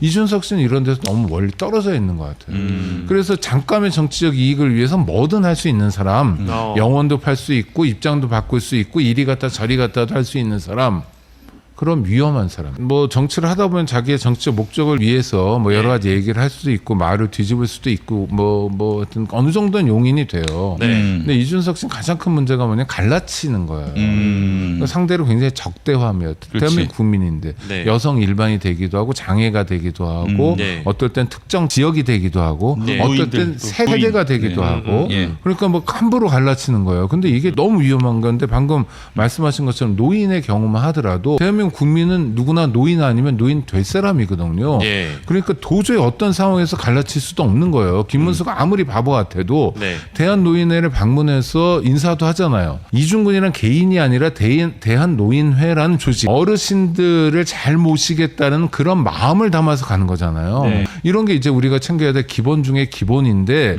이준석 씨는 이런 데서 너무 멀리 떨어져 있는 것 같아요. 음. 그래서 잠깐의 정치적 이익을 위해서 뭐든 할 수 있는 사람, 어. 영원도 팔 수 있고 입장도 바꿀 수 있고 이리 갔다 저리 갔다도 할 수 있는 사람. 그런 위험한 사람. 뭐 정치를 하다 보면 자기의 정치적 목적을 위해서 뭐 여러 네. 가지 얘기를 할 수도 있고 말을 뒤집을 수도 있고 뭐뭐 하여튼 어느 정도는 용인이 돼요. 네. 근데 이준석 씨는 가장 큰 문제가 뭐냐 갈라치는 거예요. 음. 그러니까 상대로 굉장히 적대화며 그렇지. 대한민국 국민인데 네. 여성 일반이 되기도 하고 장애가 되기도 하고 음, 네. 어떨 땐 특정 지역이 되기도 하고 네. 어떨 땐또 세대가. 되기도 네. 하고 예. 그러니까 뭐 함부로 갈라치는 거예요. 근데 이게 너무 위험한 건데 방금 말씀하신 것처럼 노인의 경우만 하더라도 대한민국 국민은 누구나 노인 아니면 노인 될 사람이거든요. 예. 그러니까 도저히 어떤 상황에서 갈라칠 수도 없는 거예요. 김문수가 아무리 바보 같아도 네. 대한노인회를 방문해서 인사도 하잖아요. 이중근이란 개인이 아니라 대인, 대한노인회라는 조직. 어르신들을 잘 모시겠다는 그런 마음을 담아서 가는 거잖아요. 네. 이런 게 이제 우리가 챙겨야 될 기본 중에 기본인데